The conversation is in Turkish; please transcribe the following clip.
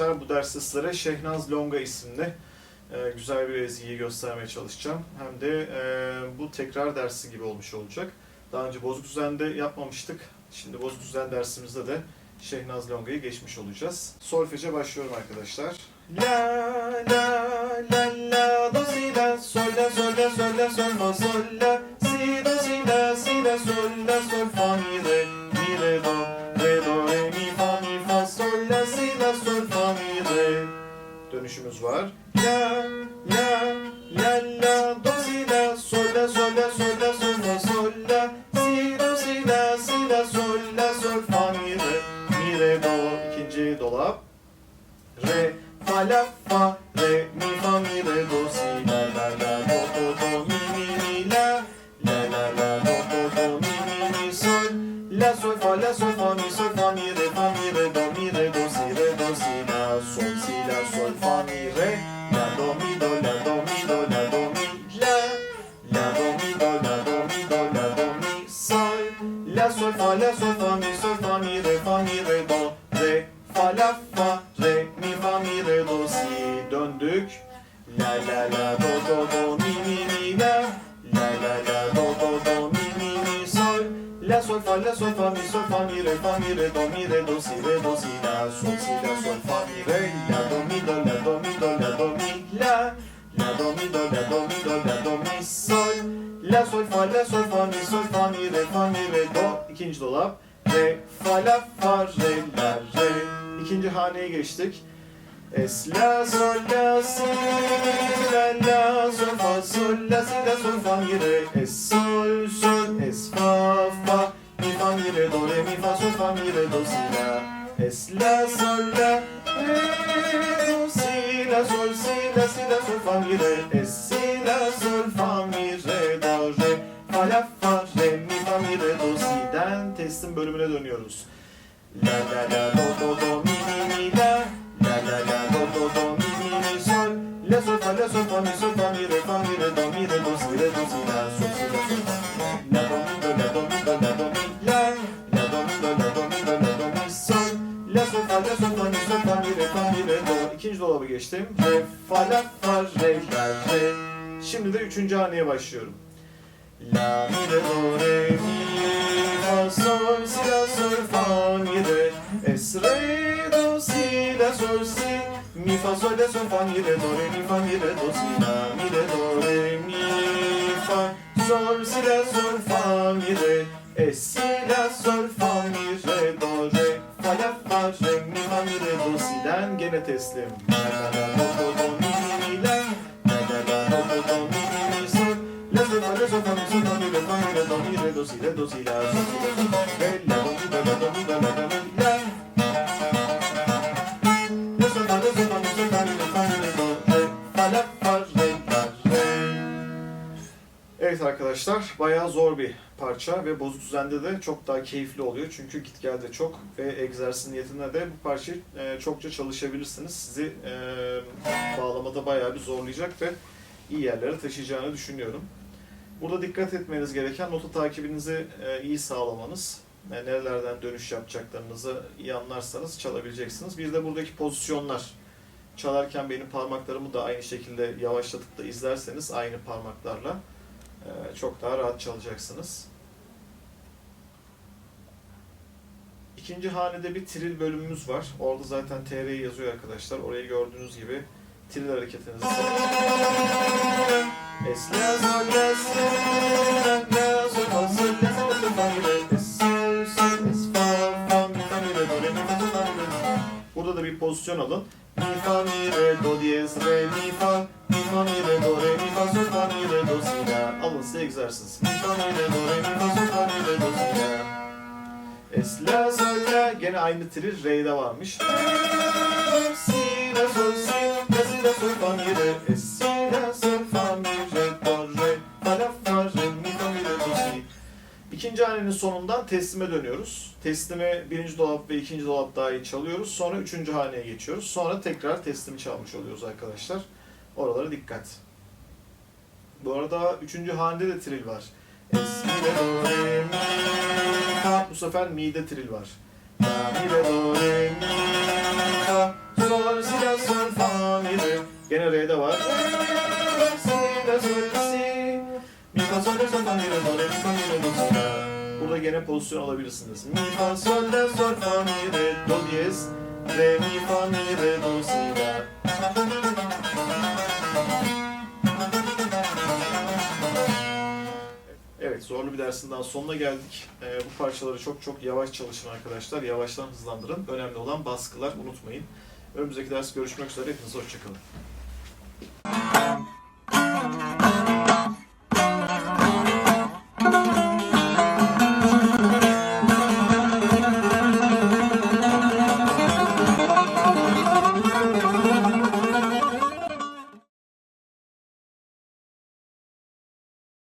Arkadaşlar, bu derste sizlere Şehnaz Longa isimli e, güzel bir ezgiyi göstermeye çalışacağım. Hem de e, bu tekrar dersi gibi olmuş olacak. Daha önce bozuk düzende yapmamıştık. Şimdi bozuk düzen dersimizde de Şehnaz Longa'yı geçmiş olacağız. Solfeje başlıyorum arkadaşlar. La la la la do si la sol la sol la sol la sol fa sol dönüşümüz var. La la la la do si la sol la sol la sol la sol fa sol la si do si la si la sol la sol fa mi re mi re do ikinci dolap. Re, fa, la, fa, re, mi, fa, mi, re, do, si, la, la, la, do, do, do, mi, mi, mi, la, la, la, la, do, do, do, mi, mi, mi, sol, la, sol, fa, la, sol, fa, mi, sol, fa, mi, re, sol, fa, la, sol, fa, mi, sol, fa, mi, re, fa, mi, re, do, re, fa, la, fa, re, mi, fa, mi, re, do, si. Döndük. La, la, la, do, do, do, mi, mi, mi, la. La, la, la, do, do, do, mi, mi, mi, sol. La, sol, fa, la, sol, fa, mi, sol, fa, mi, re, fa, mi, re, do, mi, re, do, si, re, do, si, la, sol, si, la, sol, fa, mi, re, İkinci haneye geçtik. Es, la, sol, la, si, la, la, sol, fa, sol, la, si, la, sol, fa, mi, re. Es, sol, sol, es, fa, fa, mi, fa, mi, re, do, re, mi, fa, sol, fa, mi, re, do, si, la. Es, la, sol, la, re, do, si, la, sol, si, la, si, la, sol, fa, mi, re. Es, si, la, sol, fa, mi, re, do, re. Fa, la, fa, re, mi, fa, mi, re, do, si'den teslim bölümüne dönüyoruz. La, la, la, do, do, do, mi, mi, mi, la. La, la, la, do, do, do, mi, mi, mi, sol. La, sol, fa, la, sol, fa, mi, sol, fa, mi, re, fa, mi, re, do, mi, re, do, si, re, do, si, la, sol, si, la, sol. La, do, mi, do, la, do, mi, do, la, do, mi, la. La, do, mi, do, la, do, mi, do, la, do, mi, sol. La, sol, fa, la, sol, fa, mi, sol, fa, mi, re, fa, mi, re, do. İkinci dolabı geçtim. Fa, la, fa, re, la, re. Şimdi de üçüncü haneye başlıyorum. La, mi, re, do, re, mi, sol, si, la, sol, fa, mi, re. Es, re, do, si, la, sol, si. Mi, fa, sol, la, sol, fa, mi, re, do, re, mi, fa, mi, re, do, si, la, mi, re, do, re, mi, fa, sol, si, la, sol, fa, mi, re. Es, si, la, sol, fa, mi, re, do, re. Fa, la, fa, re, mi, fa, mi, re, do, si'den gene teslim. Re, la, re. Evet arkadaşlar bayağı zor bir parça ve bozuk düzende de çok daha keyifli oluyor. Çünkü git gel de çok ve egzersiz niyetinde de bu parçayı e, çokça çalışabilirsiniz. Sizi e, bağlamada bayağı bir zorlayacak ve iyi yerlere taşıyacağını düşünüyorum. Burada dikkat etmeniz gereken nota takibinizi e, iyi sağlamanız. E, nerelerden dönüş yapacaklarınızı iyi anlarsanız çalabileceksiniz. Bir de buradaki pozisyonlar. Çalarken benim parmaklarımı da aynı şekilde yavaşlatıp da izlerseniz aynı parmaklarla ee, çok daha rahat çalacaksınız. İkinci hanede bir tril bölümümüz var. Orada zaten TR yazıyor arkadaşlar. Orayı gördüğünüz gibi tril hareketinizi Es la sol la si la sol fa sol sol fa sol fa mi fa mi re do re mi fa sol fa re Burada da bir pozisyon alın. Mi fa mi re do diyez re mi fa mi fa mi re do re mi fa sol fa mi re do si la. Alın size egzersiz. Mi fa mi re do re mi fa sol fa mi re do si la. Es la sol la gene aynı tril re'de varmış. Si la sol si la sol es si la sol fa mi re do re fa. İkinci hanenin sonundan teslime dönüyoruz. Teslimi birinci dolap ve ikinci dolap daha iyi çalıyoruz. Sonra üçüncü haneye geçiyoruz. Sonra tekrar teslimi çalmış oluyoruz arkadaşlar. Oralara dikkat. Bu arada üçüncü hanede de tril var. Es, mi, re, do. Bu sefer mi'de tril var. La, do, re, mi, Gene R'de var. Burada gene pozisyon alabilirsiniz. Mi, fa, sol, la, sol, fa, mi, re, do, diyez. Re, mi, fa, mi, re, do, si, la. Evet, zorlu bir dersin daha sonuna geldik. Ee, bu parçaları çok çok yavaş çalışın arkadaşlar. Yavaştan hızlandırın. Önemli olan baskılar unutmayın. Önümüzdeki ders görüşmek üzere. Hepinize hoşçakalın. Thank you.